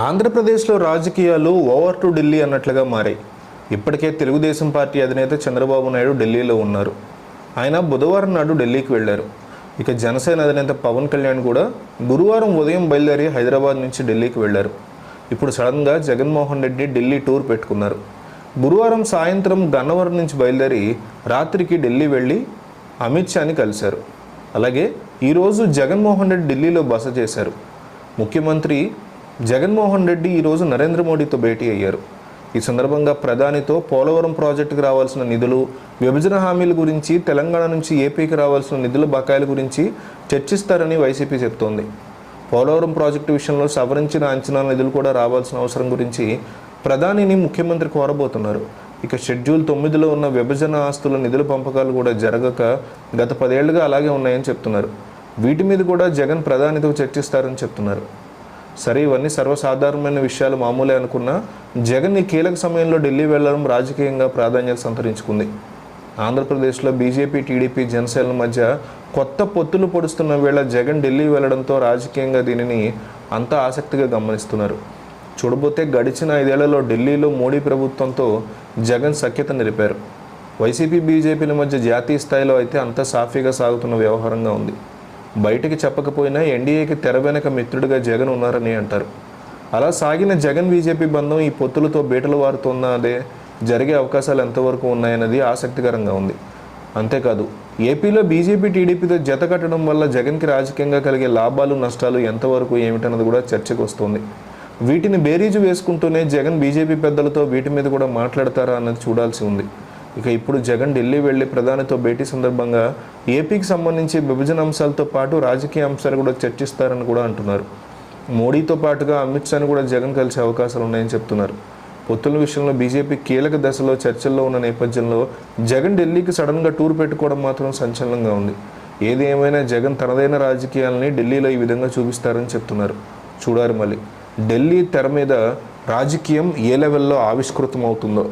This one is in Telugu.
ఆంధ్రప్రదేశ్లో రాజకీయాలు ఓవర్ టు ఢిల్లీ అన్నట్లుగా మారాయి. ఇప్పటికే తెలుగుదేశం పార్టీ అధినేత చంద్రబాబు నాయుడు ఢిల్లీలో ఉన్నారు. ఆయన బుధవారం నాడు ఢిల్లీకి వెళ్ళారు. ఇక జనసేన అధినేత పవన్ కళ్యాణ్ కూడా గురువారం ఉదయం బయలుదేరి హైదరాబాద్ నుంచి ఢిల్లీకి వెళ్ళారు. ఇప్పుడు సడన్గా జగన్మోహన్ రెడ్డి ఢిల్లీ టూర్ పెట్టుకున్నారు. గురువారం సాయంత్రం గన్నవరం నుంచి బయలుదేరి రాత్రికి ఢిల్లీ వెళ్ళి అమిత్ షాని కలిశారు. అలాగే ఈరోజు జగన్మోహన్ రెడ్డి ఢిల్లీలో బస చేశారు. ముఖ్యమంత్రి జగన్మోహన్ రెడ్డి ఈరోజు నరేంద్ర మోడీతో భేటీ అయ్యారు. ఈ సందర్భంగా ప్రధానితో పోలవరం ప్రాజెక్టుకు రావాల్సిన నిధులు విభజన హామీల గురించి తెలంగాణ నుంచి ఏపీకి రావాల్సిన నిధుల బకాయిల గురించి చర్చిస్తారని వైసీపీ చెప్తోంది. పోలవరం ప్రాజెక్టు విషయంలో సవరించిన అంచనా నిధులు కూడా రావాల్సిన అవసరం గురించి ప్రధానిని ముఖ్యమంత్రి కోరబోతున్నారు. ఇక షెడ్యూల్ తొమ్మిదిలో ఉన్న విభజన ఆస్తుల నిధుల పంపకాలు కూడా జరగక గత పదేళ్ళుగా అలాగే ఉన్నాయని చెప్తున్నారు. వీటి మీద కూడా జగన్ ప్రధానితో చర్చిస్తారని చెప్తున్నారు. సరే ఇవన్నీ సర్వసాధారణమైన విషయాలు మామూలే అనుకున్నా జగన్ ఈ కీలక సమయంలో ఢిల్లీ వెళ్ళడం రాజకీయంగా ప్రాధాన్యత సంతరించుకుంది. ఆంధ్రప్రదేశ్లో బీజేపీ టీడీపీ జనసేనల మధ్య కొత్త పొత్తులు పొడుస్తున్న వేళ జగన్ ఢిల్లీ వెళ్ళడంతో రాజకీయంగా దీనిని అంతా ఆసక్తిగా గమనిస్తున్నారు. చూడబోతే గడిచిన ఐదేళ్ళలో ఢిల్లీలో మోడీ ప్రభుత్వంతో జగన్ సఖ్యత నిలిపారు. వైసీపీ బీజేపీల మధ్య జాతీయ స్థాయిలో అయితే అంతా సాఫీగా సాగుతున్న వ్యవహారంగా ఉంది. బయటికి చెప్పకపోయినా ఎన్డీఏకి తెర వెనక మిత్రుడిగా జగన్ ఉన్నారని అంటారు. అలా సాగిన జగన్ బీజేపీ బంధం ఈ పొత్తులతో బీటలు వారుతున్నదే జరిగే అవకాశాలు ఎంతవరకు ఉన్నాయన్నది ఆసక్తికరంగా ఉంది. అంతేకాదు ఏపీలో బీజేపీ టీడీపీతో జత కట్టడం వల్ల జగన్కి రాజకీయంగా కలిగే లాభాలు నష్టాలు ఎంతవరకు ఏమిటన్నది కూడా చర్చకు వస్తుంది. వీటిని బేరీజు వేసుకుంటూనే జగన్ బీజేపీ పెద్దలతో వీటి మీద కూడా మాట్లాడతారా అన్నది చూడాల్సి ఉంది. ఇక ఇప్పుడు జగన్ ఢిల్లీ వెళ్ళి ప్రధానితో భేటీ సందర్భంగా ఏపీకి సంబంధించి విభజన అంశాలతో పాటు రాజకీయ అంశాలు కూడా చర్చిస్తారని కూడా అంటున్నారు. మోడీతో పాటుగా అమిత్ షాని కూడా జగన్ కలిసే అవకాశాలు ఉన్నాయని చెప్తున్నారు. పొత్తుల విషయంలో బీజేపీ కీలక దశలో చర్చల్లో ఉన్న నేపథ్యంలో జగన్ ఢిల్లీకి సడన్గా టూర్ పెట్టుకోవడం మాత్రం సంచలనంగా ఉంది. ఏది ఏమైనా జగన్ తనదైన రాజకీయాలని ఢిల్లీలో ఈ విధంగా చూపిస్తారని చెప్తున్నారు. చూడాలి మళ్ళీ. ఢిల్లీ తెర మీద రాజకీయం ఏ లెవెల్లో ఆవిష్కృతం అవుతుందో